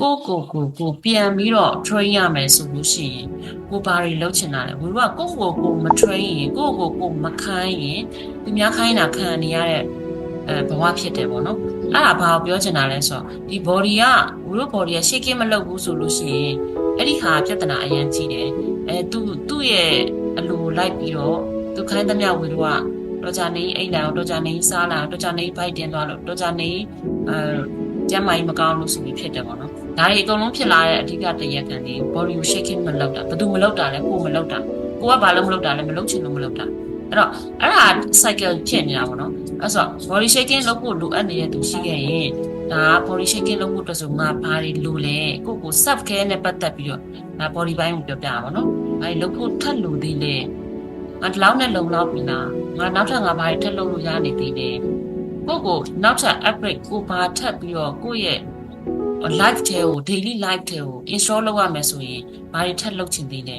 ကိုကိုကိုကိုပြန်ပြီးတော့ train ရမယ်ဆိုလို့ရှိရင်ကိုဘာတွေလုပ်ချင်တာလဲဝီတို့ကကိုကိုကိုမ train ရင်ကိုကိုကိုမခိုင်းရင်သူများခိုင်းတာခံနေရတဲ့အဲဘဝဖြစ်တယ်ပေါ့နော်အဲ့ဒါဘာကိုပြောချင်တာလဲဆိုတော့ဒီ body ကဝီတို့ body က shaking မလုပ်ဘူးဆိုလို့ရှိရင်အဲ့ဒီဟာပြဿနာအရင်ကြီးတယ်အဲသူသူ့ရဲ့အလိုလိုက်ပြီးတော့သူခိုင်းသမျှဝီတို့ကတော်ကြနေအိမ်လာတော့တော်ကြနေစားလာတော်ကြနေဘိုက်တင်သွားလို့တော်ကြနေအဲ ကျမ်းမာရေးမကောင်းလို့ဆိုပြီးဖြစ်တယ်ပေါ့နော်ဒါတွေအကုန်လုံးဖြစ်လာတဲ့အဓိကတရခံတွေ body shaking မလုပ်တာဘယ်သူမလုပ်တာလဲကိုမလုပ်တာကိုကဘာလို့မလုပ်တာလဲမလုပ်ချင်လို့မလုပ်တာအဲ့တော့အဲ့ဒါ cycle ဖြစ်နေတာပေါ့နော်အဲ့ဆို body shaking လုပ်ဖို့လိုအပ်နေတဲ့သူရှိခဲ့ရင်ဒါ body shaking လုပ်ဖို့အတွက်ဆိုငါဘာတွေလိုလဲကိုကို self care နဲ့ပတ်သက်ပြီးတော့ဒါ body ဘိုင်းကိုပြောပြတာပေါ့နော်ဘာတွေလုပ်ဖို့ထပ်လိုသေးလဲငါဒီလောက်နဲ့လုံလောက်ပြီလားငါနောက်ထပ်ငါဘာတွေထပ်လုပ်လို့ရနေသေးလဲ ကိုကိုနောက်ထပ် upgrade ကိုဘာထပ်ပြီးတော့ကိုယ့်ရဲ့ live ထဲကို daily live ထဲကို install လုပ်ရမယ်ဆိုရင်ဘာတွေထပ်လုပ်ချင်သေးလဲ